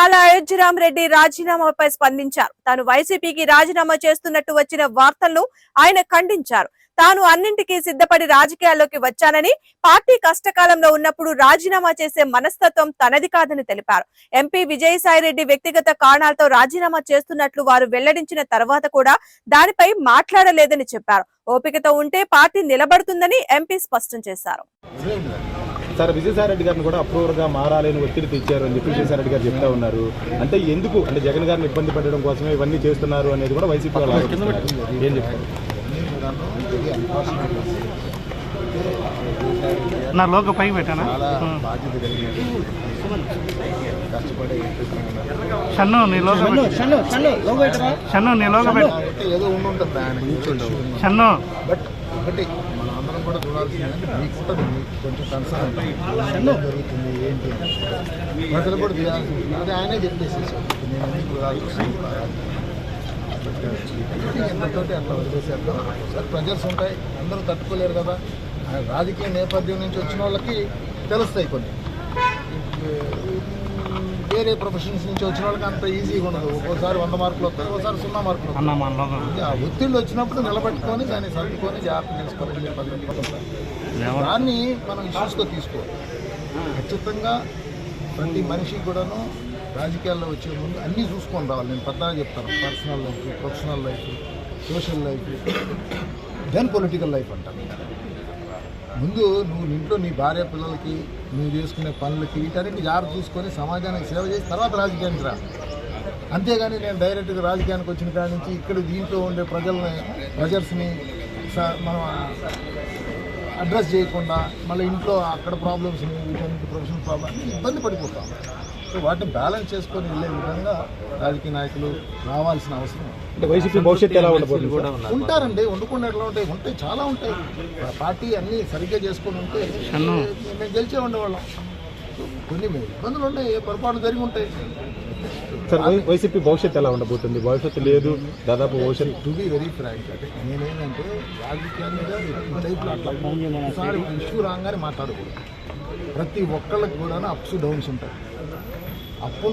ఆల అయోధ్యరామ్ రెడ్డి రాజీనామాపై స్పందించారు. తాను వైసీపీకి రాజీనామా చేస్తున్నట్టు వచ్చిన వార్తలను ఆయన ఖండించారు. తాను అన్నింటికీ సిద్ధపడి రాజకీయాల్లోకి వచ్చానని పార్టీ కష్టకాలంలో ఉన్నప్పుడు రాజీనామా చేసే మనస్తత్వం తనది కాదని తెలిపారు. ఎంపీ విజయసాయిరెడ్డి వ్యక్తిగత కారణాలతో రాజీనామా చేస్తున్నట్లు వారు వెల్లడించిన తర్వాత కూడా దానిపై మాట్లాడలేదని చెప్పారు. ఓపికతో ఉంటే పార్టీ నిలబడుతుందని ఎంపీ స్పష్టం చేశారు. సార్ విజయసాయి రెడ్డి గారిని కూడా అప్రూవర్గా మారాలి అని ఒత్తిడి తెచ్చారు అని చెప్పి విజయసాయి రెడ్డి గారు చెప్తా ఉన్నారు. అంటే ఎందుకు? అంటే జగన్ గారిని ఇబ్బంది పెట్టడం కోసమే ఇవన్నీ చేస్తున్నారు అనేది కూడా వైసీపీ. ఏం చెప్తారు? నా లోక పైకి పెట్టానా? షన్ను నీ లోక పెట్టు. షన్ను నీ లోక షన్ను. బట్ ఒకటి మన అందరం కూడా చూడాల్సింది మీకు ఉంటుంది మీకు కొంచెం కన్సర్న్ ఉంటుంది ఏం జరుగుతుంది ఏంటి అని. ప్రజలు కూడా చేయాల్సింది అది ఆయనే నేను చూడాల్సి ఎంతతోటి అట్లా వదిలేసేద్దాం సార్ ప్రెజర్స్ ఉంటాయి అందరూ తట్టుకోలేరు కదా. రాజకీయ నేపథ్యం నుంచి వచ్చిన వాళ్ళకి తెలుస్తాయి కొన్ని. వేరే ప్రొఫెషన్స్ నుంచి వచ్చిన వాళ్ళకి అంత ఈజీగా ఉండదు. ఒక్కోసారి వంద మార్కులు వస్తాయి ఒక్కోసారి సున్నా మార్కులు వస్తాయి. ఆ ఒత్తిళ్ళు వచ్చినప్పుడు నిలబెట్టుకొని దాన్ని సర్దుకొని జాగ్రత్త. ఎవరు? దాన్ని మనం ఇష్యూస్గా తీసుకోవాలి. ఖచ్చితంగా ప్రతి మనిషికి కూడాను రాజకీయాల్లో వచ్చే ముందు అన్నీ చూసుకొని రావాలి. నేను పెద్దగా చెప్తాను. Personal life professional life social life then political life అంటాను. ముందు నువ్వు ఇంట్లో నీ భార్య పిల్లలకి నువ్వు చేసుకునే పనులకి వీటన్నిటి జాగ్రత్త చూసుకొని సమాజానికి సేవ చేసి తర్వాత రాజకీయానికి రా. అంతేగాని నేను డైరెక్ట్గా రాజకీయానికి వచ్చిన కాడి నుంచి ఇక్కడ దీంట్లో ఉండే ప్రజల్ని ప్రజర్స్ని స- మనం అడ్రస్ చేయకుండా మళ్ళీ ఇంట్లో అక్కడ ప్రాబ్లమ్స్ని వీటన్నిటి ప్రొఫెషనల్ ప్రాబ్లమ్స్ ఇబ్బంది పడిపోతాం. సో వాటిని బ్యాలెన్స్ చేసుకొని వెళ్ళే విధంగా రాజకీయ నాయకులు రావాల్సిన అవసరం వైసీపీ భవిష్యత్తు ఎలా ఉండబోతుంది? ఉంటారండి వండుకుండా ఎట్లా ఉంటాయి? ఉంటాయి చాలా ఉంటాయి. పార్టీ అన్ని సరిగ్గా చేసుకొని ఉంటే మేము గెలిచే ఉండేవాళ్ళం. కొన్ని ఇబ్బందులు ఉంటాయి పొరపాటు జరిగి ఉంటాయి. సార్ వైసీపీ భవిష్యత్తు ఎలా ఉండబోతుంది? భవిష్యత్తు లేదు దాదాపు భవిష్యత్తు టు బి వెరీ ఫ్రాంక్ అంటే నేనేంటంటే రాజకీయాల మీద ఈ టైప్లో అట్లా ఒకసారి ఇష్యూ రాగానే మాట్లాడకూడదు. ప్రతి ఒక్కళ్ళకి కూడా అప్స్ డౌన్స్ ఉంటాయి. అప్పులు